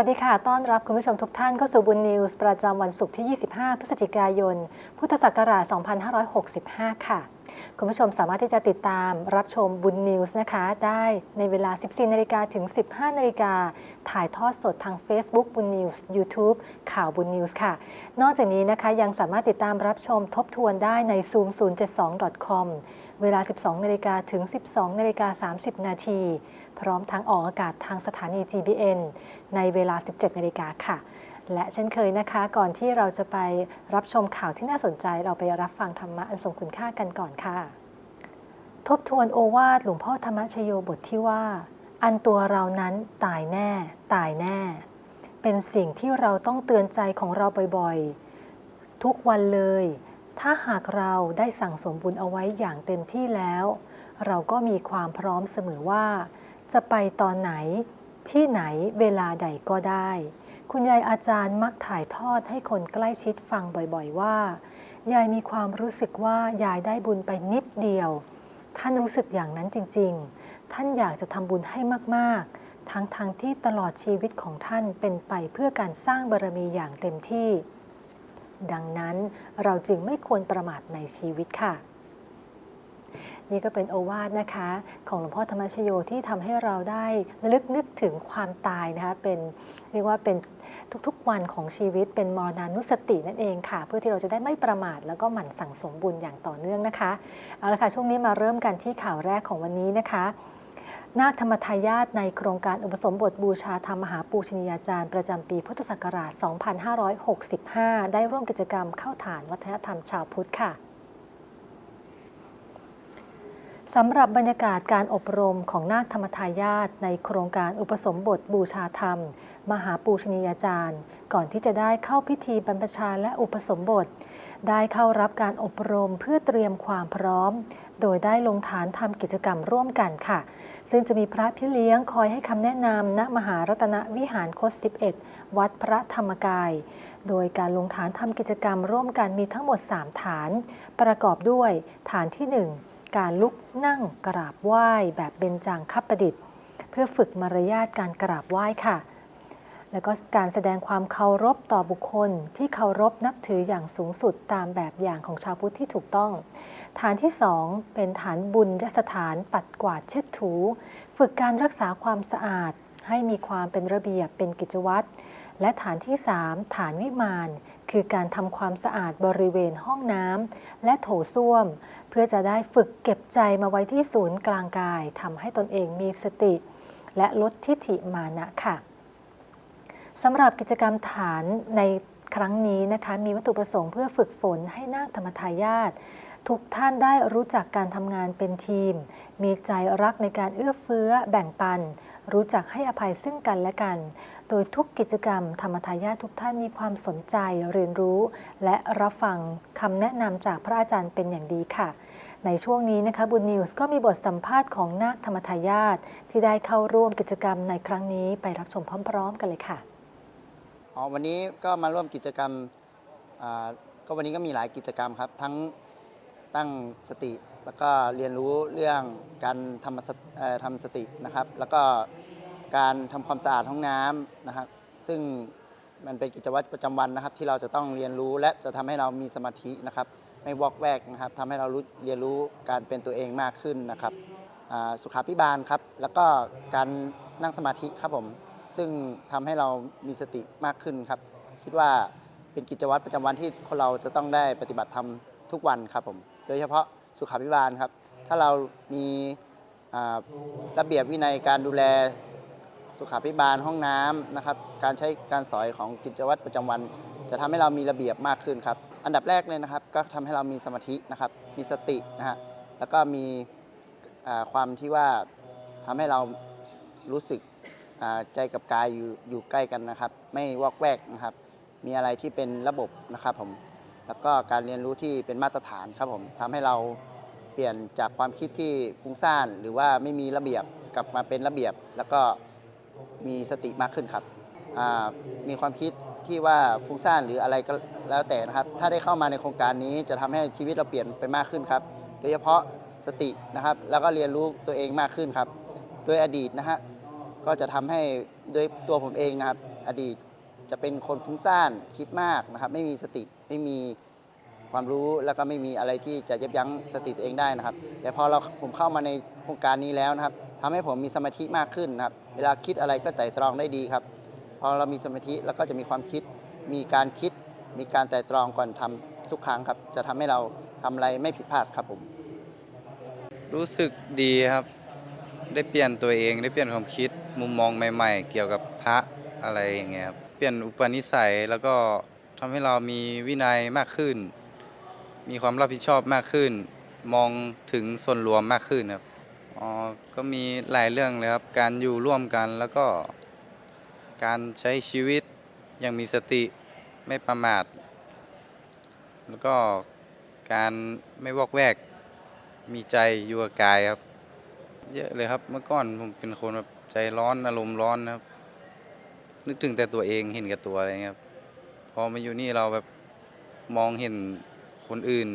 สวัสดีค่ะ ต้อนรับคุณผู้ชมทุกท่านเข้าสู่บุญนิวส์ประจำวันศุกร์ที่ 25 พฤศจิกายน พุทธศักราช 2565 ค่ะ คุณผู้ชมสามารถที่จะติดตามรับชมบุญนิวส์นะคะ ได้ในเวลา 14 นาฬิกาถึง 15 นาฬิกา ถ่ายทอดสดทาง Facebook บุญนิวส์ YouTube ข่าวบุญนิวส์ค่ะ นอกจากนี้นะคะยังสามารถติดตามรับชมทบทวนได้ใน zoom 072 com เวลา 12นาฬิกาถึง 12นาฬิกา30 นาที พร้อมทั้งออกอากาศทางสถานี GBN ในเวลา 17นาฬิกาค่ะ และเช่นเคยนะคะ ก่อนที่เราจะไปรับชมข่าวที่น่าสนใจ เราไปรับฟังธรรมะอันทรงคุณค่ากันก่อนค่ะ ทบทวนโอวาทหลวงพ่อธรรมชโยบทที่ว่า อันตัวเรานั้นตายแน่ ตายแน่ เป็นสิ่งที่เราต้องเตือนใจของเราบ่อยๆ ทุกวันเลย ถ้าหากเราได้สั่งสมบุญเอาไว้อย่างเต็มที่แล้ว เราก็มีความพร้อมเสมอว่า จะไปตอนไหนที่ไหนเวลาใดก็ได้ คุณยายอาจารย์มักถ่ายทอดให้คนใกล้ชิดฟังบ่อยๆว่า ยายมีความรู้สึกว่ายายได้บุญไปนิดเดียว ท่านรู้สึกอย่างนั้นจริง ๆ ท่านอยากจะทำบุญให้มากๆ ทั้งๆทที่ตลอดชีวิตของท่านเป็นไปเพื่อการสร้างบารมีอย่างเต็มที่ ดังนั้นเราจึงไม่ควรประมาทในชีวิตค่ะ นี่ก็เป็นโอวาทนะคะ ของหลวงพ่อธรรมชโยที่ทำให้เราได้ระลึกนึกถึงความตายนะคะเป็นเรียกว่าเป็นทุกๆวันของชีวิตเป็นมรณานุสตินั่นเองค่ะ เพื่อที่เราจะได้ไม่ประมาทแล้วก็หมั่นสั่งสมบุญอย่างต่อเนื่องนะคะเอาละค่ะช่วงนี้มาเริ่มกันที่ข่าวแรกของวันนี้นะคะ นาคธรรมทายาทในโครงการอุปสมบทบูชาธรรมมหาปูชนียาจารย์ประจำปีพุทธศักราช 2565 ได้ร่วมกิจกรรมเข้าฐานวัฒนธรรมชาวพุทธค่ะสำหรับบรรยากาศการอบรมของนาคธรรมทายาทในโครงการอุปสมบทบูชาธรรม มหาปูชนียาจารย์ ก่อนที่จะได้เข้าพิธีบรรพชาและอุปสมบท ได้เข้ารับการอบรมเพื่อเตรียมความพร้อม โดยได้ลงฐานทำกิจกรรมร่วมกันค่ะ ซึ่งจะมีพระพี่เลี้ยงคอยให้คำแนะนำณมหารัตนวิหารคศ11 วัดพระธรรมกาย โดยการลงฐานทำกิจกรรมร่วมกันมีทั้งหมด 3 ฐาน ประกอบด้วยฐานที่ 1 การลุกนั่งกราบไหว้แบบเบญจางคับประดิษฐ์ เพื่อฝึกมารยาทการกราบไหว้ค่ะ แล้วก็การแสดงความเคารพต่อบุคคลที่เคารพนับถืออย่างสูงสุดตามแบบอย่างของชาวพุทธที่ถูกต้อง ฐานที่ 2 เป็นฐานบุญยสถานปัดกวาดเช็ดถู ฝึกการรักษาความสะอาด ให้มีความเป็นระเบียบเป็นกิจวัตร และฐานที่ 3 ฐานวิมาน คือการทำความสะอาดบริเวณห้องน้ำและโถส้วม เพื่อจะได้ฝึกเก็บใจมาไว้ที่ศูนย์กลางกายทำให้ตนเองมีสติ และลดทิฏฐิมานะค่ะสำหรับกิจกรรมฐานในครั้งนี้นะคะมีวัตถุประสงค์เพื่อฝึกฝนให้นาคธรรมทายาท ทุกท่านได้รู้จักการทำงานเป็นทีม มีใจรักในการเอื้อเฟื้อแบ่งปัน รู้จักให้อภัยซึ่งกันและกัน โดยทุกกิจกรรม ธรรมทายาททุกท่านมีความสนใจเรียนรู้ และรับฟังคำแนะนำจากพระอาจารย์เป็นอย่างดีค่ะในช่วงนี้นะคะบุญนิวส์ก็มีบทสัมภาษณ์ของนาคธรรมทายาทที่ได้เข้าร่วมกิจกรรมในครั้งนี้ไปรับชมพร้อม ๆ กันเลยค่ะอ๋อวันนี้ก็มาร่วมกิจกรรมก็วันนี้ก็มีหลายกิจกรรมครับ ทั้ง ตั้งสติ แล้วก็เรียนรู้เรื่องการทำสติเอ่อทำสตินะครับ แล้วก็การทำความสะอาดห้องน้ำนะครับ ซึ่งมันเป็นกิจวัตรประจำวันนะครับ ที่เราจะต้องเรียนรู้และจะทำให้เรามีสมาธินะครับ ไม่วอกแวกนะครับทำให้เรารู้เรียนรู้การเป็นตัวเองมากขึ้นนะครับสุขาพิบาลครับ แล้วก็การนั่งสมาธิครับผม ซึ่งทำให้เรามีสติมากขึ้นครับ คิดว่าเป็นกิจวัตรประจำวันที่คนเราจะต้องได้ปฏิบัติธรรมทุกวันครับผม ดยเฉพาะสุขาพิบาลครับ ถ้าเรามีระเบียบวินัยการดูแลสุขาพิบาลห้องน้ำนะครับ การใช้การสอยของกิจวัตรประจำวัน จะทำให้เรามีระเบียบมากขึ้นครับ อันดับแรกเลยนะครับ ก็ทำให้เรามีสมาธินะครับ มีสตินะฮะ แล้วก็มีความที่ว่าทำให้เรารู้สึกใจกับกายอยู่อยู่ใกล้กันนะครับ ไม่วอกแวกนะครับ มีอะไรที่เป็นระบบนะครับผม แล้วก็การเรียนรู้ที่เป็นมาตรฐานครับผมทำให้เราเปลี่ยนจากความคิดที่ฟุ้งซ่าน หรือว่าไม่มีระเบียบกลับมาเป็นระเบียบ แล้วก็มีสติมากขึ้นครับมีความคิดที่ว่าฟุ้งซ่านหรืออะไรก็แล้วแต่นะครับ ถ้าได้เข้ามาในโครงการนี้จะทำให้ชีวิตเราเปลี่ยนไปมากขึ้นครับ โดยเฉพาะสตินะครับ แล้วก็เรียนรู้ตัวเองมากขึ้นครับ โดยอดีตนะฮะก็จะทำให้โดยตัวผมเองนะครับ อดีตจะเป็นคนฟุ้งซ่านคิดมากนะครับ ไม่มีสติ ไม่มีความรู้แล้วก็ไม่มีอะไรที่จะยับยั้งสติตัวเองได้นะครับ แต่พอเราผมเข้ามาในโครงการนี้แล้วนะครับทำให้ผมมีสมาธิมากขึ้นนะครับ เวลาคิดอะไรก็ไต่ตรองได้ดีครับ พอเรามีสมาธิแล้วก็จะมีความคิด มีการคิด มีการไต่ตรองก่อนทำทุกครั้งครับ จะทำให้เราทำอะไรไม่ผิดพลาดครับผม รู้สึกดีครับ ได้เปลี่ยนตัวเองได้เปลี่ยนความคิดมุมมองใหม่ ๆ เกี่ยวกับพระอะไรอย่างเงี้ยครับ เปลี่ยนอุปนิสัยแล้วก็ ทำให้เรามีวินัยมากขึ้น มีความรับผิดชอบมากขึ้น มองถึงส่วนรวมมากขึ้นครับอ๋อก็มีหลายเรื่องเลยครับ การอยู่ร่วมกันแล้วก็ การใช้ชีวิตย่างมีสติไม่ประมาท แล้วก็การไม่วอกแวก มีใจอยู่กับกายครับ เยอะเลยครับเมื่อก่อนผมเป็นคนแบบใจร้อนอารมณ์ร้อนนะครับ นึกถึงแต่ตัวเองเห็นแก่ตัวอะไรเงี้ยครับ พอมาอยู่นี่เราแบบมองเห็นคนอื่น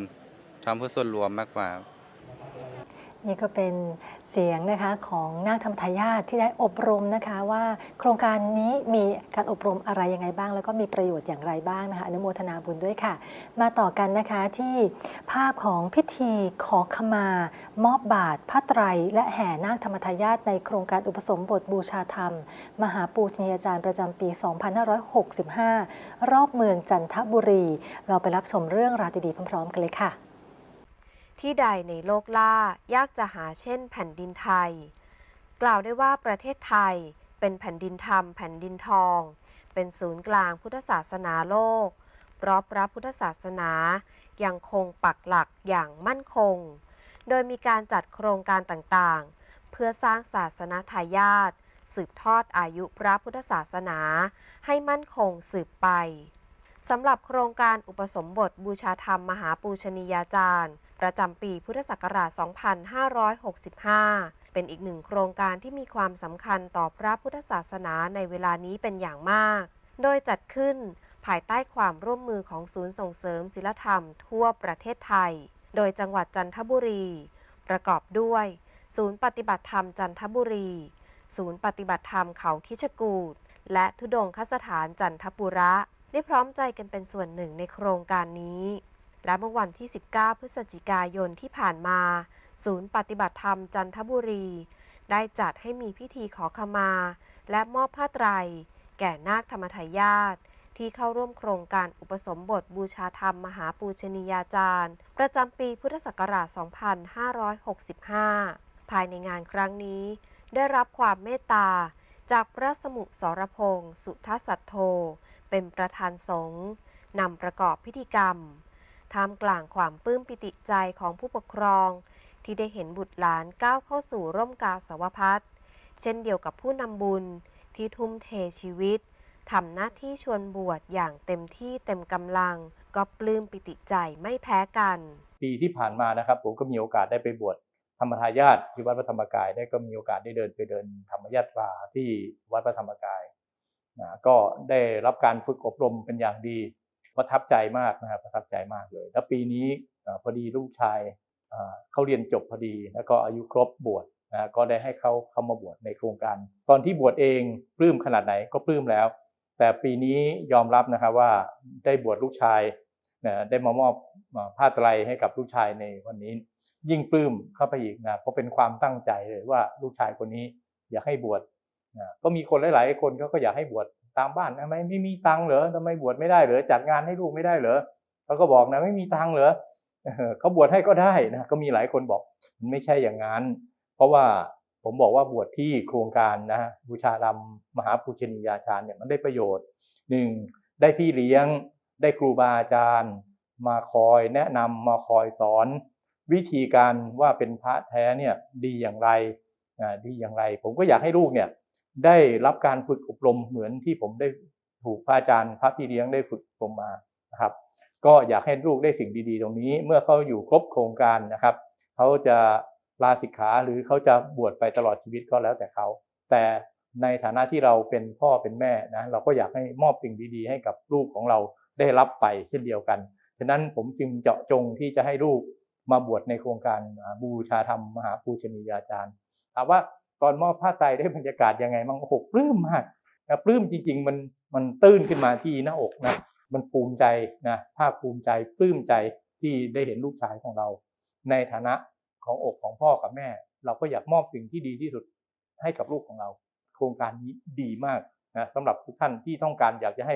ทำเพื่อส่วนรวมมากกว่า นี่ก็เป็นเสียงนะคะของนาคธรรมทายาทที่ได้อบรมนะคะว่าโครงการนี้มีการอบรมอะไรยังไงบ้าง แล้วก็มีประโยชน์อย่างไรบ้างนะคะอนุโมทนาบุญด้วยค่ะ มาต่อกันนะคะที่ภาพของพิธีขอขมา มอบบาทผ้าไตร และแห่นาคธรรมทายาทในโครงการอุปสมบทบูชาธรรม มหาปูชนียาจารย์ประจำปี 2565 รอบเมืองจันทบุรี เราไปรับชมเรื่องราวดีๆพร้อมๆกันเลยค่ะ ที่ใดในโลกล่ายากจะหาเช่นแผ่นดินไทย กล่าวได้ว่าประเทศไทยเป็นแผ่นดินธรรมแผ่นดินทอง เป็นศูนย์กลางพุทธศาสนาโลกเพราะพระพุทธศาสนายังคงปักหลักอย่างมั่นคง โดยมีการจัดโครงการต่างๆ เพื่อสร้างศาสนาทายาทสืบทอดอายุพระพุทธศาสนา ให้มั่นคงสืบไปสำหรับโครงการอุปสมบทบูชาธรรมมหาปูชนียาจารย์ ประจำปีพุทธศักราช 2565 เป็นอีกหนึ่งโครงการที่มีความสำคัญต่อพระพุทธศาสนาในเวลานี้เป็นอย่างมาก โดยจัดขึ้นภายใต้ความร่วมมือของศูนย์ส่งเสริมศิลธรรมทั่วประเทศไทย โดยจังหวัดจันทบุรี ประกอบด้วย ศูนย์ปฏิบัติธรรมจันทบุรี ศูนย์ปฏิบัติธรรมเขาคิชกูดและทุดงคสถานจันทบุระ ได้พร้อมใจกันเป็นส่วนหนึ่งในโครงการนี้ และเมื่อวันที่ 19 พฤศจิกายนที่ผ่านมา ศูนย์ปฏิบัติธรรมจันทบุรี ได้จัดให้มีพิธีขอขมา และมอบผ้าไตร แก่นาคธรรมทายาทที่เข้าร่วมโครงการอุปสมบทบูชาธรรมมหาปูชนียาจารย์ ประจำปีพุทธศักราช 2565 ภายในงานครั้งนี้ ได้รับความเมตตา จากพระสมุสรพงศ์สุทัสสัทโธ เป็นประธานสงฆ์นำประกอบพิธีกรรม ท่ามกลางความปลื้มปิติใจของผู้ปกครอง ที่ได้เห็นบุตรหลานก้าวเข้าสู่ร่มกาสาวพัฒเช่นเดียวกับผู้นำบุญที่ทุ่มเทชีวิตทำหน้าที่ชวนบวชอย่างเต็มที่เต็มกำลัง ก็ปลื้มปิติใจไม่แพ้กัน ปีที่ผ่านมานะครับผมก็มีโอกาสได้ไปบวชธรรมทายาทที่วัดพระธรรมกายได้ก็มีโอกาสได้เดินไปเดินธรรมยาตราที่วัดพระธรรมกายนะก็ได้รับการฝึกอบรมเป็นอย่างดี ประทับใจมากนะครับประทับใจมากเลย แล้วปีนี้พอดีลูกชายเขาเรียนจบพอดี แล้วก็อายุครบบวชนะก็ได้ให้เขาเข้ามาบวชในโครงการ ตอนที่บวชเองปลื้มขนาดไหนก็ปลื้มแล้ว แต่ปีนี้ยอมรับนะครับว่าได้บวชลูกชายนะได้มามอบผ้าไตรให้กับลูกชายในวันนี้ ยิ่งปลื้มเข้าไปอีกนะเพราะเป็นความตั้งใจเลยว่าลูกชายคนนี้อยากให้บวชนะก็มีคนหลาย ๆ คนเขาก็อยากให้บวช ตามบ้านทำไมไม่มีตังค์เหรอทำไมบวชไม่ได้เหรอจัดงานให้ลูกไม่ได้เหรอเขาก็บอกนะไม่มีตังค์เหรอเอเขาบวชให้ก็ได้นะก็มีหลายคนบอกมันไม่ใช่อย่างนั้น เพราะว่าผมบอกว่าบวชที่โครงการนะบูชาดำมหาปูชนียาจารย์เนี่ยมันได้ประโยชน์หนึ่งได้พี่เลี้ยง ได้ครูบาอาจารย์ มาคอยแนะนำมาคอยสอน วิธีการว่าเป็นพระแท้เนี่ยดีอย่างไรดีอย่างไร ผมก็อยากให้ลูกเนี่ย ได้รับการฝึกอบรมเหมือนที่ผมได้ถูกพระอาจารย์พระพี่เลี้ยงได้ฝึกอบรมมานะครับ ก็อยากให้ลูกได้สิ่งดีๆ ตรงนี้ เมื่อเขาอยู่ครบโครงการนะครับเขาจะลาสิกขาหรือเขาจะบวชไปตลอดชีวิตก็แล้วแต่เขาแต่ในฐานะที่เราเป็นพ่อเป็นแม่นะเราก็อยากให้มอบสิ่งดีๆ ให้กับลูกของเราได้รับไปเช่นเดียวกันฉะนั้นผมจึงเจาะจงที่จะให้ลูกมาบวชในโครงการบูชาธรรมมหาปูชนียาจารย์ถามว่า ตอนมอบผ้าไตรได้บรรยากาศยังไงบ้างโอ้โหปลื้มมากนะปลื้มจริง ๆ มันมันตื้นขึ้นมาที่หน้าอกนะมันภูมิใจนะภาคภูมิใจปลื้มใจที่ได้เห็นลูกชายของเรา ในฐานะของอกของพ่อกับแม่ เราก็อยากมอบสิ่งที่ดีที่สุดให้กับลูกของเรา โครงการนี้ดีมากนะสำหรับทุกท่านที่ต้องการอยากจะให้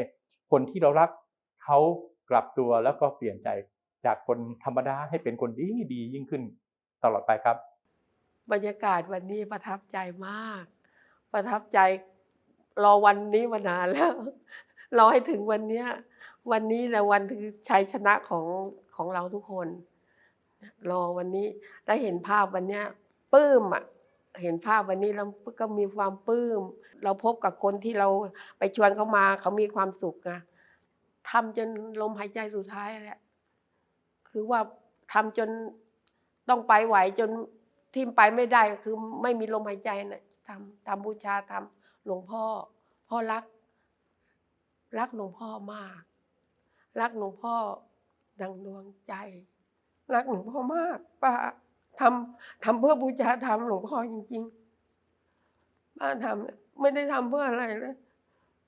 คนที่เรารักเขากลับตัวแล้วก็เปลี่ยนใจ จากคนธรรมดาให้เป็นคนดีดียิ่งขึ้นตลอดไปครับ บรรยากาศวันนี้ประทับใจมาก ประทับใจรอวันนี้มานานแล้วรอให้ถึงวันนี้วันนี้แหละวันคือชัยชนะของของเราทุกคน รอวันนี้ได้เห็นภาพวันนี้ปลื้มอะเห็นภาพวันนี้แล้วก็มีความปลื้ม เราพบกับคนที่เราไปชวนเขามา เขามีความสุขอะทำจนลมหายใจสุดท้ายแหละ คือว่าทำจนต้องไปไหวจน ทิมไปไม่ได้ก็คือไม่มีลมหายใจนะทำทำบูชาทำหลวงพ่อ พ่อรัก รักหลวงพ่อมาก รักหลวงพ่อดังดวงใจ รักหลวงพ่อมากป้าทำทำเพื่อบูชาธรรมหลวงพ่อจริงๆป้าทำไม่ได้ทำเพื่ออะไรเลย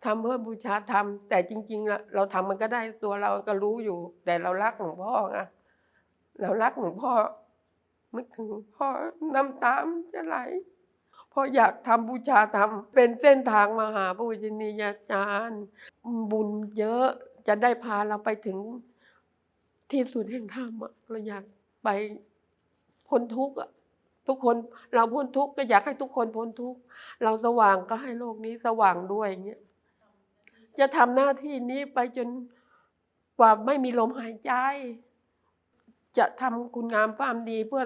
ทำเพื่อบูชาธรรมแต่จริงๆล้วเราทำมันก็ได้ตัวเราก็รู้อยู่ แต่เรารักหลวงพ่อไงเรารักหลวงพ่อ นึกถึงพ่อน้ำตามจะไหลพราะอยากทำบูชาธรรมเป็นเส้นทางมาหาพระวิญญาจารย์ บุญเยอะจะได้พาเราไปถึงที่สุดแห่งธรรมอะเราอยากไปพ้นทุกข์อะทุกคนเราพ้นทุกข์ก็อยากให้ทุกคนพ้นทุกข์เราสว่างก็ให้โลกนี้สว่างด้วยอย่างเงี้ยจะทำหน้าที่นี้ไปจนกว่าไม่มีลมหายใจ จะทำคุณงามความดีเพื่อ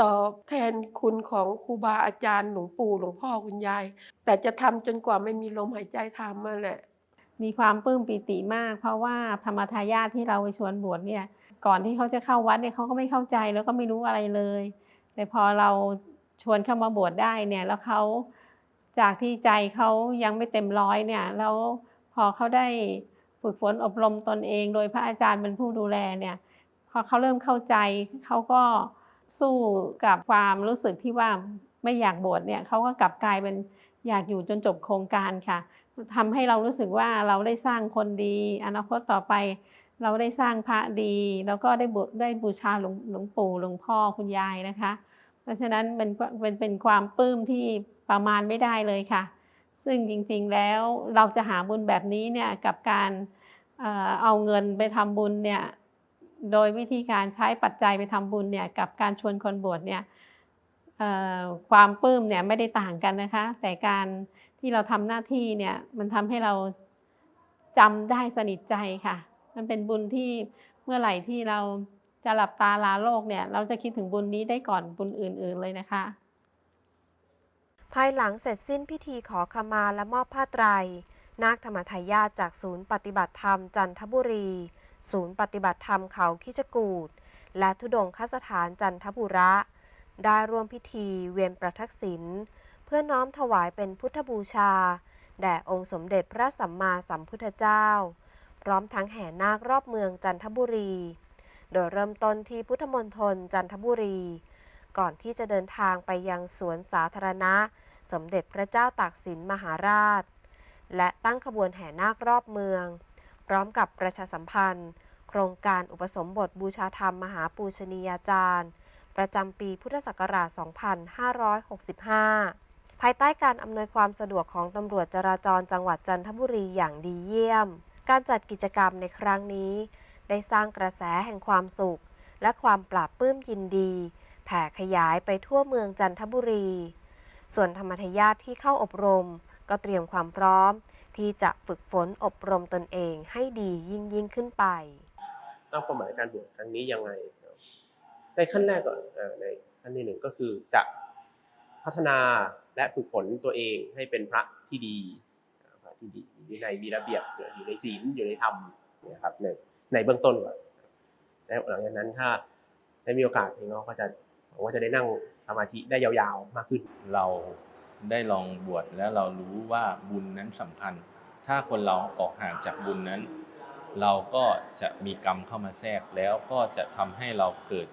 ตอบแทนคุณของครูบาอาจารย์หลวงปู่หลวงพ่อคุณยาย แต่จะทำจนกว่าไม่มีลมหายใจทำมาแหละ มีความปลื้มปิติมาก เพราะว่าธรรมทายาทที่เราไปชวนบวชเนี่ย ก่อนที่เขาจะเข้าวัดเนี่ยเขาก็ไม่เข้าใจแล้วก็ไม่รู้อะไรเลย แต่พอเราชวนเข้ามาบวชได้เนี่ยแล้วเขาจากที่ใจเขายังไม่เต็มร้อยเนี่ยแล้วพอเขาได้ฝึกฝนอบรมตนเอง โดยพระอาจารย์เป็นผู้ดูแลเนี่ย พอเขาเริ่มเข้าใจเขาก็สู้กับความรู้สึกที่ว่าไม่อยากบวชเนี่ยเขาก็กลับกลายเป็นอยากอยู่จนจบโครงการค่ะทำให้เรารู้สึกว่าเราได้สร้างคนดี อนาคตต่อไปเราได้สร้างพระดี แล้วก็ได้บูได้บูชาหลวงลวงปู่หลวงพ่อคุณยายนะคะ เพราะฉะนั้นเป็นเป็นเป็นความปลื้มที่ประมาณไม่ได้เลยค่ะ ซึ่งจริงๆแล้วเราจะหาบุญแบบนี้เนี่ยกับการเอ่อเอาเงินไปทำบุญเนี่ย โดยวิธีการใช้ปัจจัยไปทำบุญเนี่ยกับการชวนคนบวชเนี่ยความปลื้มเนี่ยไม่ได้ต่างกันนะคะ แต่การที่เราทำหน้าที่เนี่ยมันทำให้เราจำได้สนิทใจค่ะ มันเป็นบุญที่เมื่อไหร่ที่เราจะหลับตาลาโลกเนี่ย เราจะคิดถึงบุญนี้ได้ก่อนบุญอื่น ๆเลยนะคะ ภายหลังเสร็จสิ้นพิธีขอขมาและมอบผ้าไตร นาคธรรมทายาทจากศูนย์ปฏิบัติธรรมจันทบุรี ศูนย์ปฏิบัติธรรมเขาคิจกูดและทุดงคสถานจันทบุระ ได้ร่วมพิธีเวียนประทักษิณเพื่อน้อมถวายเป็นพุทธบูชา แด่องค์สมเด็จพระสัมมาสัมพุทธเจ้า พร้อมทั้งแห่นาครอบเมืองจันทบุรี โดยเริ่มต้นที่พุทธมณฑลจันทบุรี ก่อนที่จะเดินทางไปยังสวนสาธารณะ สมเด็จพระเจ้าตากสินมหาราช และตั้งขบวนแห่นาครอบเมือง พร้อมกับประชาสัมพันธ์ โครงการอุปสมบทบูชาธรรมมหาปูชนียาจารย์ ประจำปีพุทธศักราช 2565 ภายใต้การอำนวยความสะดวกของตำรวจจราจรจังหวัดจันทบุรีอย่างดีเยี่ยม การจัดกิจกรรมในครั้งนี้ ได้สร้างกระแสแห่งความสุข และความปราบปลื้มยินดี แผ่ขยายไปทั่วเมืองจันทบุรี ส่วนธรรมทายาทที่เข้าอบรม ก็เตรียมความพร้อม ที่จะฝึกฝนอบรมตนเองให้ดียิ่งยิ่งขึ้นไป ตั้งเป้าหมายการบวชครั้งนี้ยังไง ในขั้นแรกก่อนในขั้นที่หนึ่งก็คือจะพัฒนาและฝึกฝนตัวเองให้เป็นพระที่ดีพระที่ดีมีวินัยมีระเบียบอยู่ในศีลอยู่ในธรรมนะครับในในเบื้องต้นก่อนแล้วหลังจากนั้นถ้าได้มีโอกาสน้องก็จะหวังว่าจะได้นั่งสมาธิได้ยาวๆมากขึ้นเรา ได้ลองบวชแล้วเรารู้ว่าบุญนั้นสำคัญ ถ้าคนเราออกห่างจากบุญนั้น เราก็จะมีกรรมเข้ามาแทรกแล้วก็จะทำให้เราเกิด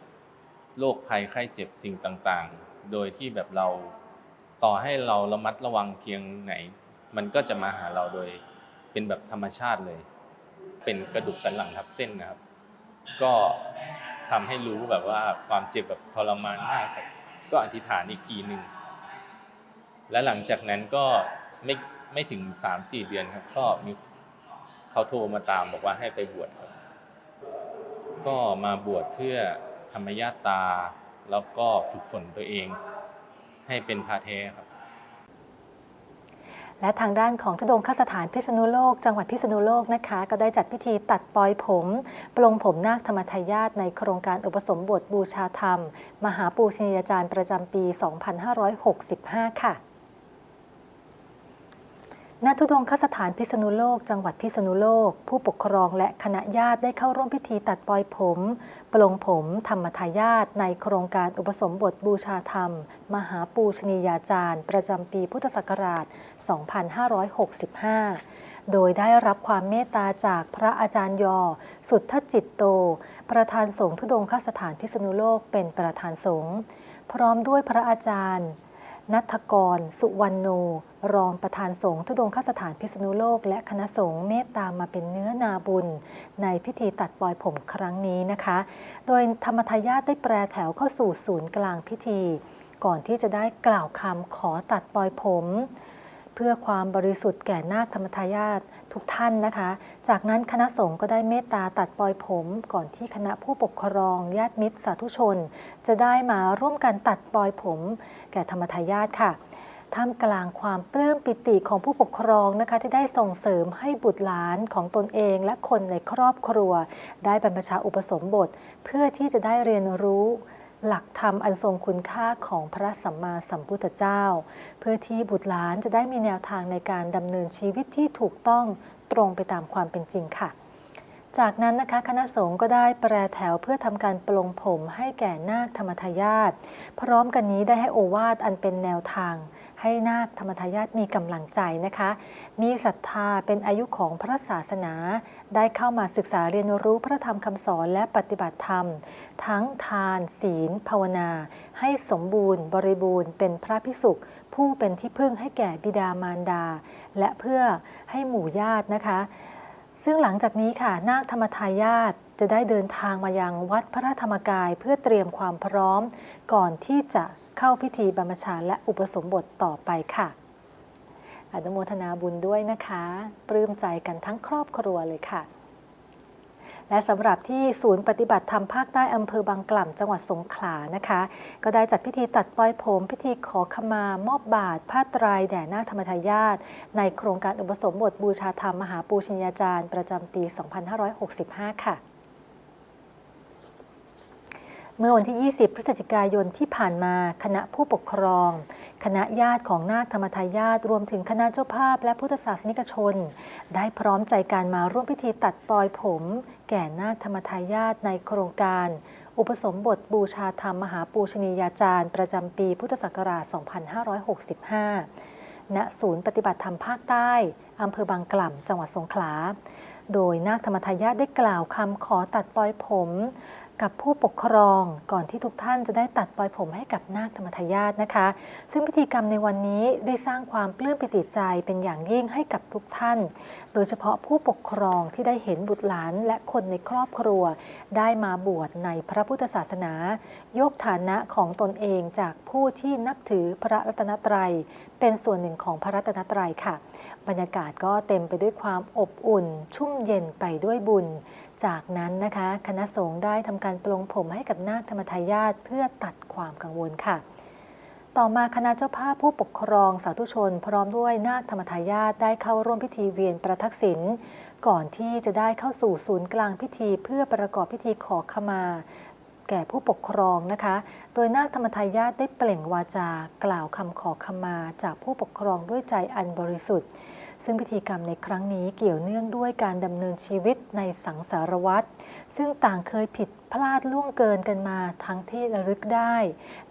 โรคภัยไข้เจ็บสิ่งต่างๆ โดยที่แบบเราต่อให้เราระมัดระวังเพียงไหน มันก็จะมาหาเราโดยเป็นแบบธรรมชาติเลย เป็นกระดูกสันหลังทับเส้นนะครับ ก็ทำให้รู้แบบว่าความเจ็บแบบทรมานมากครับก็อธิษฐานอีกทีหนึ่ง และหลังจากนั้นก็ไม่ไม่ถึง3-4เดือนครับ ก็มีเขาโทรมาตามบอกว่าให้ไปบวชครับ ก็มาบวชเพื่อธรรมญาตา แล้วก็ฝึกฝนตัวเอง ให้เป็นพระเทครับและทางด้านของทุดงคสถานพิษณุโลก จังหวัดพิษณุโลกนะคะ ก็ได้จัดพิธีตัดปลอยผม ปลงผมนาคธรรมทายาทในโครงการอุปสมบทบูชาธรรม มหาปูชนียาจารย์ประจำปี 2565 ค่ะ ณทุดงคสถานพิษณุโลก จังหวัดพิษณุโลก ผู้ปกครองและคณะญาติได้เข้าร่วมพิธีตัดปลอยผม ปลงผม ธรรมทายาทในโครงการอุปสมบทบูชาธรรม มหาปูชนียาจารย์ ประจำปีพุทธศักราช 2565 โดยได้รับความเมตตาจากพระอาจารย์ยอ สุทธจิตโต ประธานสงฆ์ทุดงคสถานพิษณุโลกเป็นประธานสงฆ์พร้อมด้วยพระอาจารย์ นัทกร สุวรรณโน รองประธานสงฆ์ทุดงคสถานพิษณุโลก และคณะสงฆ์เมตตามาเป็นเนื้อนาบุญ ในพิธีตัดปลอยผมครั้งนี้นะคะ โดยธรรมทายาทได้แปรแถวเข้าสู่ศูนย์กลางพิธี ก่อนที่จะได้กล่าวคำขอตัดปลอยผม เพื่อความบริสุทธิ์แก่นาคธรรมทายาททุกท่านนะคะ จากนั้นคณะสงฆ์ก็ได้เมตตาตัดปลอยผม ก่อนที่คณะผู้ปกครองญาติมิตรสาธุชน จะได้มาร่วมกันตัดปลอยผม แก่ธรรมทายาทค่ะ ท่ามกลางความปลื้มปิติของผู้ปกครองนะคะที่ได้ส่งเสริมให้บุตรหลานของตนเองและคนในครอบครัว ได้บรรพชาอุปสมบท เพื่อที่จะได้เรียนรู้หลักธรรมอันทรงคุณค่าของพระสัมมาสัมพุทธเจ้า เพื่อที่บุตรหลานจะได้มีแนวทางในการดำเนินชีวิตที่ถูกต้องตรงไปตามความเป็นจริงค่ะ จากนั้นนะคะคณะสงฆ์ก็ได้แปรแถวเพื่อทำการปลงผมให้แก่นาคธรรมทายาทพร้อมกันนี้ได้ให้โอวาทอันเป็นแนวทาง ให้นาคธรรมทายาทมีกำลังใจนะคะ มีศรัทธาเป็นอายุของพระศาสนา ได้เข้ามาศึกษาเรียนรู้พระธรรมคำสอนและปฏิบัติธรรม ทั้งทาน ศีล ภาวนา ให้สมบูรณ์ บริบูรณ์ เป็นพระพิสุขผู้เป็นที่พึ่งให้แก่บิดามารดา และเพื่อให้หมู่ญาตินะคะ ซึ่งหลังจากนี้ค่ะนาคธรรมทายาทจะได้เดินทางมายังวัดพระธรรมกายเพื่อเตรียมความพร้อมก่อนที่จะ เข้าพิธีบรรพชาและอุปสมบทต่อไปค่ะ อนุโมทนาบุญด้วยนะคะ ปลื้มใจกันทั้งครอบครัวเลยค่ะ และสำหรับที่ศูนย์ปฏิบัติธรรมภาคใต้อำเภอบางกล่ำจังหวัดสงขลานะคะ ก็ได้จัดพิธีตัดปลอยผม พิธีขอขมามอบบาทผ้าตรายแด่นาธรรมทายาทในโครงการอุปสมบทบูชาธรรมมหาปูชนียาจารย์ ประจำปี 2565 ค่ะ เมื่อวันที่ 20 พฤศจิกายนที่ผ่านมาคณะผู้ปกครอง คณะญาติของนาคธรรมทายาทรวมถึงคณะเจ้าภาพและพุทธศาสนิกชน ได้พร้อมใจการมาร่วมพิธีตัดปลอยผม แก่นาคธรรมทายาทในโครงการ อุปสมบทบูชาธรรมมหาปูชนียาจารย์ ประจำปีพุทธศักราช 2565 ณ ศูนย์ปฏิบัติธรรมภาคใต้อำเภอบางกล่ำ จังหวัดสงขลา โดยนาคธรรมทายาทได้กล่าวคำขอตัดปลอยผม กับผู้ปกครองก่อนที่ทุกท่านจะได้ตัดปลอยผมให้กับนาคธรรมทายาทนะคะ ซึ่งพิธีกรรมในวันนี้ได้สร้างความปลื้มปิติใจเป็นอย่างยิ่งให้กับทุกท่าน โดยเฉพาะผู้ปกครองที่ได้เห็นบุตรหลานและคนในครอบครัว ได้มาบวชในพระพุทธศาสนา ยกฐานะของตนเองจากผู้ที่นับถือพระรัตนตรัย เป็นส่วนหนึ่งของพระรัตนตรัยค่ะ บรรยากาศก็เต็มไปด้วยความอบอุ่น ชุ่มเย็นไปด้วยบุญ จากนั้นนะคะคณะสงฆ์ได้ทำการปลงผมให้กับนาคธรรมทายาทเพื่อตัดความกังวลค่ะ ต่อมาคณะเจ้าภาพผู้ปกครองสาธุชน พร้อมด้วยนาคธรรมทายาทได้เข้าร่วมพิธีเวียนประทักษิณก่อนที่จะได้เข้าสู่ศูนย์กลางพิธีเพื่อประกอบพิธีขอขมา แก่ผู้ปกครองนะคะ โดยนาคธรรมทายาทได้เปล่งวาจากล่าวคำขอขมาจากผู้ปกครองด้วยใจอันบริสุทธิ์ ซึ่งพิธีกรรมในครั้งนี้เกี่ยวเนื่องด้วยการดำเนินชีวิตในสังสารวัฏซึ่งต่างเคยผิดพลาดล่วงเกินกันมาทั้งที่ระลึกได้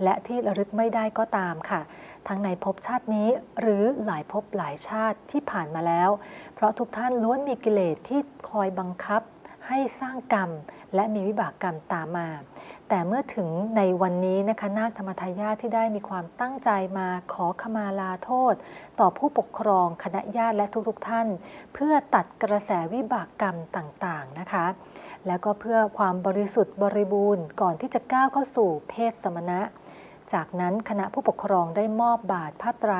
และที่ระลึกไม่ได้ก็ตามค่ะ ทั้งในภพชาตินี้หรือหลายภพหลายชาติที่ผ่านมาแล้ว เพราะทุกท่านล้วนมีกิเลสที่คอยบังคับให้สร้างกรรม และมีวิบากกรรมตามมา แต่เมื่อถึงในวันนี้นะคะนาคธรรมทายาทที่ได้มีความตั้งใจมาขอขมาลาโทษ ต่อผู้ปกครองคณะญาติและทุกๆท่าน เพื่อตัดกระแสวิบากกรรมต่างๆนะคะ แล้วก็เพื่อความบริสุทธิ์บริบูรณ์ก่อนที่จะก้าวเข้าสู่เพศสมณะ จากนั้นคณะผู้ปกครองได้มอบบาทผ้าไตร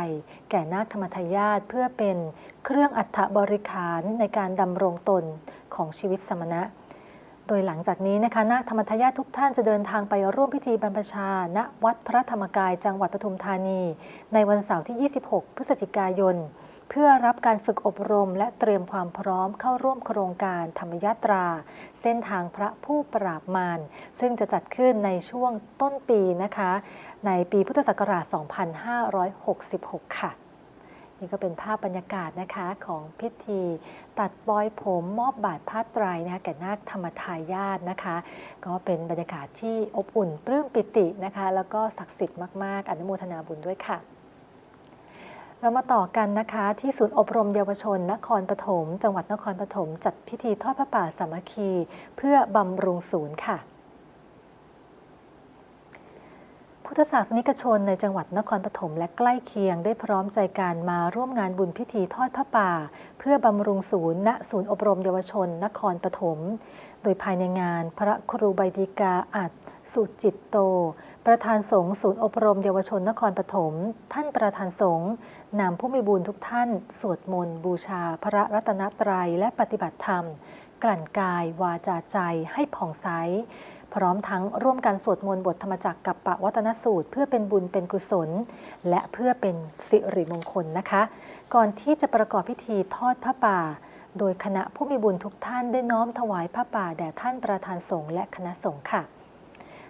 แก่นาคธรรมทายาทเพื่อเป็นเครื่องอัฐบริขารในการดำรงตนของชีวิตสมณะ ดยหลังจากนี้นะคะนาคธรรมทายาททุกท่านจะเดินทางไปร่วมพิธีบรรพชา ณ วัดพระธรรมกายจังหวัดปทุมธานี ในวันเสาร์ที่ 26 พฤศจิกายน เพื่อรับการฝึกอบรมและเตรียมความพร้อมเข้าร่วมโครงการธรรมยาตรา เส้นทางพระผู้ปราบมารซึ่งจะจัดขึ้นในช่วงต้นปีนะคะ ในปีพุทธศักราช 2566 ค่ะ นี่ก็เป็นภาพบรรยากาศนะคะของพิธีตัดปลอยผมมอบบาทผ้าไตรนะคะแก่นาคธรรมทายาทนะคะ ก็เป็นบรรยากาศที่อบอุ่นปลื้มปิตินะคะ แล้วก็ศักดิ์สิทธิ์มาก ๆ อนุโมทนาบุญด้วยค่ะเรามาต่อกันนะคะที่ศูนย์อบรมเยาวชน นครปฐมจังหวัดนครปฐมจัดพิธีทอดพระป่าสามัคคี เพื่อบำรุงศูนย์ค่ะ พุทธศาสนิกชนในจังหวัดนครปฐมและใกล้เคียงได้พร้อมใจกันมาร่วมงานบุญพิธีทอดพระป่า เพื่อบำรุงศูนย์ ณ ศูนย์อบรมเยาวชน นครปฐม โดยภายในงานพระครูใบดีกาอัดสุจิตโต ประธานสงฆ์ศูนย์อบรมเยาวชนนครปฐม ท่านประธานสงฆ์นำผู้มีบุญทุกท่าน สวดมนต์บูชา พระรัตนตรัยและปฏิบัติธรรม กลั่นกายวาจาใจให้ผ่องใส พร้อมทั้งร่วมกันสวดมนต์บทธรรมจักรกับปะวัตนสูตร เพื่อเป็นบุญเป็นกุศล และเพื่อเป็นสิริมงคลนะคะ ก่อนที่จะประกอบพิธีทอดพระป่า โดยคณะผู้มีบุญทุกท่านได้น้อมถวายพระป่าแด่ท่านประธานสงฆ์และคณะสงฆ์ค่ะ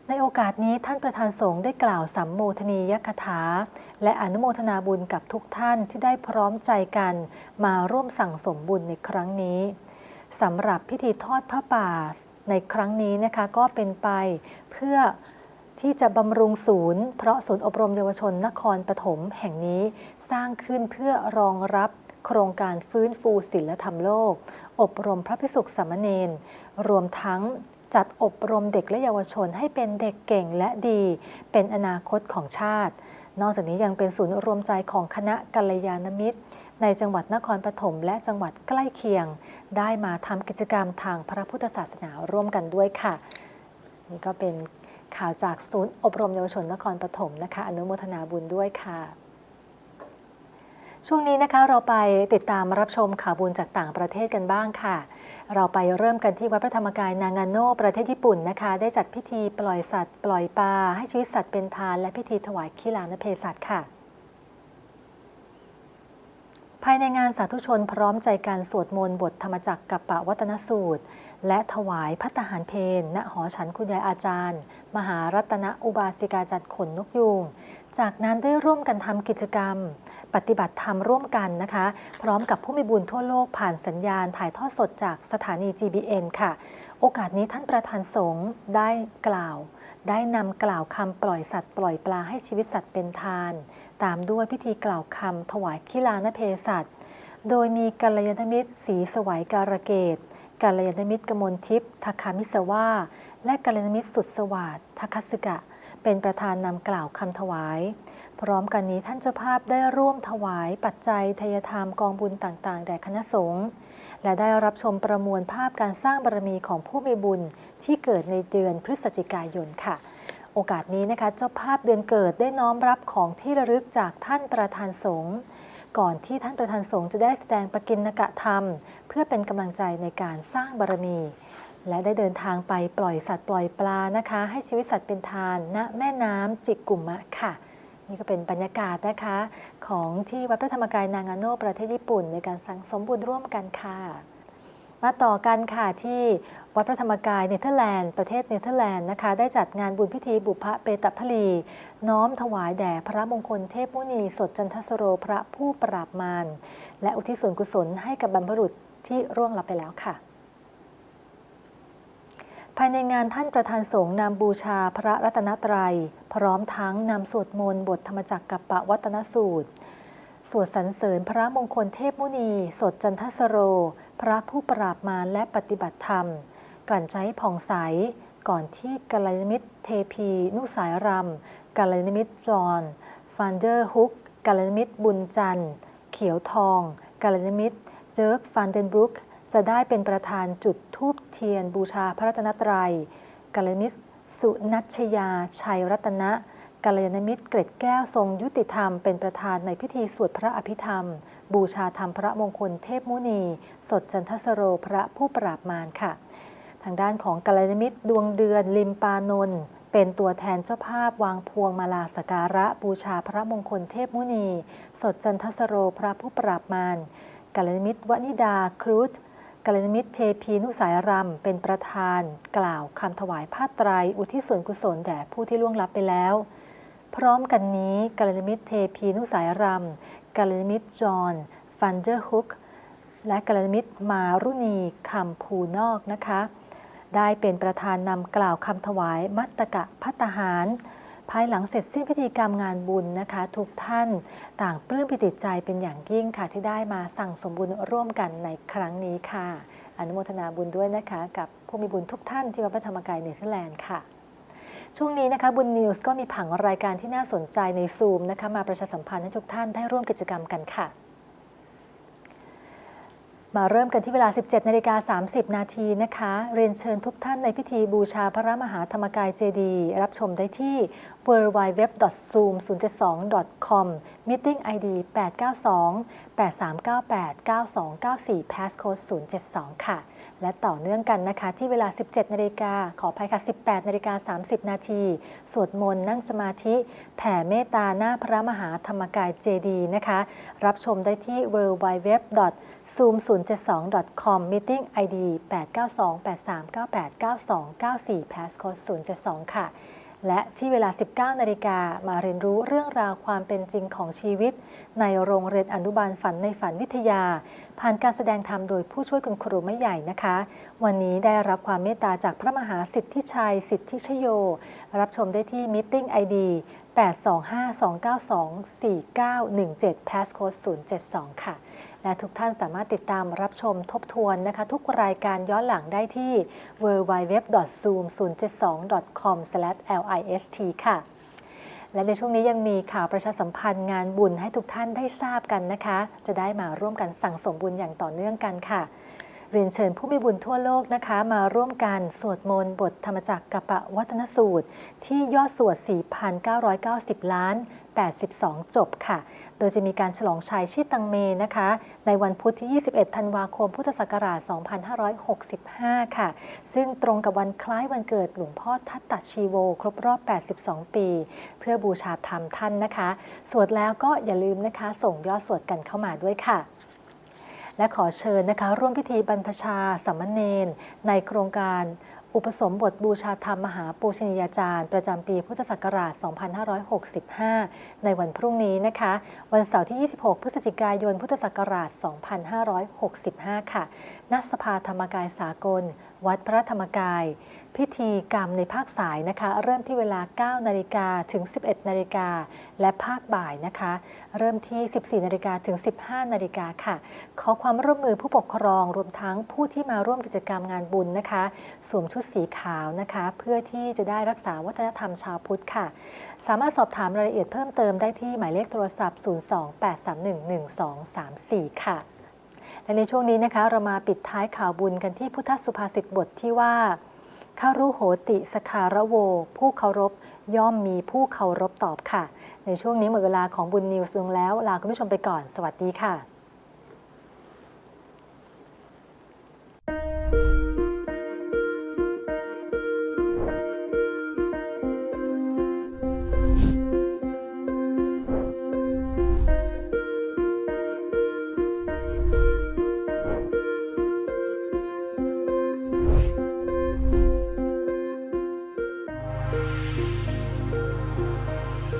ในโอกาสนี้ท่านประธานสงฆ์ได้กล่าวสัมโมทนียคถา และอนุโมทนาบุญกับทุกท่านที่ได้พร้อมใจกันมาร่วมสั่งสมบุญในครั้งนี้สำหรับพิธีทอดพระป่า ในครั้งนี้นะคะก็เป็นไปเพื่อที่จะบำรุงศูนย์ เพราะศูนย์อบรมเยาวชนนครปฐมแห่งนี้สร้างขึ้นเพื่อรองรับโครงการฟื้นฟูศิลธรรมโลก อบรมพระพิสุสามเณรรวมทั้งจัดอบรมเด็กและเยาวชนให้เป็นเด็กเก่งและดี เป็นอนาคตของชาติ นอกจากนี้ยังเป็นศูนย์รวมใจของคณะกัลยาณมิตร ในจังหวัดนครปฐมและจังหวัดใกล้เคียง ได้มาทำกิจกรรมทางพระพุทธศาสนาร่วมกันด้วยค่ะ นี่ก็เป็นข่าวจากศูนย์อบรมเยาวชนนครปฐมนะคะ อนุโมทนาบุญด้วยค่ะ ช่วงนี้นะคะเราไปติดตามรับชมข่าวบุญจากต่างประเทศกันบ้างค่ะ เราไปเริ่มกันที่วัดพระธรรมกายนางาโนประเทศญี่ปุ่นนะคะ ได้จัดพิธีปล่อยสัตว์ ปล่อยปลาให้ชีวิตสัตว์เป็นทาน และพิธีถวายขีลานเพศัตค่ะ ภายในงานสาธุชนพร้อมใจการสวดมนต์บทธรรมจักรกับปะวัตนสูตร และถวายพัตหารเพนณหอฉันคุณยายอาจารย์ มหารัตนอุบาสิกาจัดขนนกยูงจากนั้นได้ร่วมกันทำกิจกรรม ปฏิบัติธรรมร่วมกันนะคะ พร้อมกับผู้มีบุญทั่วโลกผ่านสัญญาณถ่ายทอดสดจากสถานี GBN ค่ะ โอกาสนี้ท่านประธานสงฆ์ได้กล่าว ได้นำกล่าวคำปล่อยสัตว์ปล่อยปลาให้ชีวิตสัตว์เป็นทาน ตามด้วยพิธีกล่าวคำถวายขีลานเพศัตโดยมีกัลยาณมิตรสีสวัยการเกตกัลยาณมิตรกมลทิพย์ทคามิสวาและกัลยาณมิตรสุดสวัสดิ์ทคัสกะ เป็นประธานนำกล่าวคำถวาย พร้อมกันนี้ท่านเจ้าภาพได้ร่วมถวายปัจจัยทยธรรมกองบุญต่างๆ แด่คณะสงฆ์และได้รับชมประมวลภาพการสร้างบารมีของผู้มีบุญที่เกิดในเดือนพฤศจิกายนค่ะ โอกาสนี้นะคะเจ้าภาพเดือนเกิดได้น้อมรับของที่ระลึกจากท่านประธานสงฆ์ก่อนที่ท่านประธานสงฆ์จะได้แสดงปกิณกะธรรม เพื่อเป็นกำลังใจในการสร้างบารมี และได้เดินทางไปปล่อยสัตว์ปล่อยปลานะคะ ให้ชีวิตสัตว์เป็นทานณแม่น้ำจิกุมะค่ะ นี่ก็เป็นบรรยากาศนะคะ ของที่วัดพระธรรมกายนางาโนประเทศญี่ปุ่น ในการสังสมบุญร่วมกันค่ะ มาต่อกันค่ะที่ วัดพระธรรมกายเนเธอร์แลนด์ประเทศเนเธอร์แลนด์นะคะได้จัดงานบุญพิธีบุพเปตพลี น้อมถวายแด่พระมงคลเทพมุนีสดจันทสโรพระผู้ปราบมารและอุทิศส่วนกุศลให้กับบรรพบุรุษที่ร่วงลับไปแล้วค่ะภายในงานท่านประธานสงฆ์นำบูชาพระรัตนตรัย พร้อมทั้งนำสวดมนต์บทธรรมจักรกับปะวัตนสูตร สวดสรรเสริญพระมงคลเทพมุนี สดจันทสโร พระผู้ปราบมารและปฏิบัติธรรม กลั่นใจให้ผ่องใส ก่อนที่กัลยาณมิตเทพีนุสายรำกัลยาณมิตจอห์นฟันเดอร์ฮุกกัลยาณมิตบุญจันทร์ เขียวทองกัลยาณมิตเจิร์กฟันเดนบรุกจะได้เป็นประธานจุดทูบเทียนบูชาพระรัตนตรัยกัลยาณมิตสุนัชยาชัยรัตนะกัลยาณมิตรเกร็ดแก้วทรงยุติธรรมเป็นประธานในพิธีสวดพระอภิธรรม บูชาธรรมพระมงคลเทพมุนี สดจันทสโรพระผู้ปราบมารค่ะ ทางด้านของกัลยาณมิตรดวงเดือนลิมปานนท์เป็นตัวแทนเจ้าภาพวางพวงมาลาสการะบูชาพระมงคลเทพมุนี สดจันทสโรพระผู้ปราบมารกัลยาณมิตรวนิดาครุฑกัลยาณมิตรเทพีนุสายรำเป็นประธาน กล่าวคำถวายผ้าไตรอุทิศส่วนกุศลแด่ผู้ที่ล่วงลับไปแล้ว พร้อมกันนี้กัลยาณมิตรเทพีนุสายรำกัลยาณมิตรจอห์นฟันเจอร์ฮุกและกัลยาณมิตรมารุณีคำภูนอกนะคะ ได้เป็นประธานนำกล่าวคำถวายมัตตกะพัตตาหาร ภายหลังเสร็จสิ้นพิธีกรรมงานบุญนะคะ ทุกท่านต่างปลื้มปิติใจเป็นอย่างยิ่งค่ะที่ได้มาสั่งสมบุญร่วมกันในครั้งนี้ค่ะ อนุโมทนาบุญด้วยนะคะ กับผู้มีบุญทุกท่านที่วัดพระธรรมกายเนเธอร์แลนด์ค่ะช่วงนี้นะคะบุญนิวส์ก็มีผังรายการที่น่าสนใจในซูมนะคะมาประชาสัมพันธ์ให้ทุกท่านได้ร่วมกิจกรรมกันค่ะ มาเริ่มกันที่เวลา 17นาฬิกา30 นาทีนะคะ เรียนเชิญทุกท่านในพิธีบูชาพระมหาธรรมกายเจดี รับชมได้ที่ www.zoom072.com meeting id 892-8398-9294 passcode 072 ค่ะ และต่อเนื่องกันนะคะ ที่เวลา 17นาฬิกาขออภัยค่ะ 18นาฬิกา30 นาทีสวดมนต์นั่งสมาธิ แผ่เมตตาหน้าพระมหาธรรมกายเจดีนะคะ รับชมได้ที่ www zoom072.com meeting id 892-8398-9294 passcode 072 ค่ะ และที่เวลา 19 นาฬิกามาเรียนรู้เรื่องราวความเป็นจริงของชีวิต ในโรงเรียนอนุบาลฝันในฝันวิทยา ผ่านการแสดงธรรมโดยผู้ช่วยคุณครูไม่ใหญ่นะคะ วันนี้ได้รับความเมตตาจากพระมหาสิทธิชัย สิทธิชโย รับชมได้ที่ meeting id 825-292-4917 passcode 072 ค่ะ และทุกท่านสามารถติดตามรับชมทบทวนนะคะ ทุกรายการย้อนหลังได้ที่ www.zoom072.com/list ค่ะ และในช่วงนี้ยังมีข่าวประชาสัมพันธ์งานบุญให้ทุกท่านได้ทราบกันนะคะ จะได้มาร่วมกันสั่งสมบุญอย่างต่อเนื่องกันค่ะเรียนเชิญผู้มีบุญทั่วโลกนะคะ มาร่วมกันสวดมนต์บทธรรมจักรกปปวัฒนสูตร ที่ยอดสวด 4,990 ล้าน 82 จบค่ะ โดยจะมีการฉลองชัยชิตังเมนะคะ ในวันพุธที่ 21 ธันวาคม พุทธศักราช 2565 ค่ะ ซึ่งตรงกับวันคล้ายวันเกิดหลวงพ่อทัตตชีโว ครบรอบ 82 ปี เพื่อบูชาธรรมท่านนะคะ สวดแล้วก็อย่าลืมนะคะ ส่งยอดสวดกันเข้ามาด้วยค่ะและขอเชิญนะคะ ร่วมพิธีบรรพชาสัมมเนนในโครงการ อุปสมบทบูชาธรรมมหาปูชนียาจารย์ ประจำปีพุทธศักราช 2565 ในวันพรุ่งนี้นะคะ วันเสาร์ที่ 26 พฤศจิกายน พุทธศักราช 2565 ค่ะณสภาธรรมกายสากล วัดพระธรรมกาย พิธีกรรมในภาคสายนะคะ เริ่มที่เวลา 9 นาฬิกาถึง 11 นาฬิกา และภาคบ่ายนะคะ เริ่มที่ 14 นาฬิกาถึง 15 นาฬิกาค่ะ ขอความร่วมมือผู้ปกครองรวมทั้งผู้ที่มาร่วมกิจกรรมงานบุญนะคะ สวมชุดสีขาวนะคะ เพื่อที่จะได้รักษาวัฒนธรรมชาวพุทธค่ะ สามารถสอบถามรายละเอียดเพิ่มเติมได้ที่หมายเลขโทรศัพท์ 028311234 ค่ะและในช่วงนี้นะคะ เรามาปิดท้ายข่าวบุญกันที่พุทธสุภาษิตบทที่ว่า ข้ารู้โหติสคาระโว ผู้เคารพย่อมมีผู้เคารพตอบค่ะ ในช่วงนี้หมดเวลาของบุญนิวส์ลงแล้ว ลาคุณผู้ชมไปก่อน สวัสดีค่ะ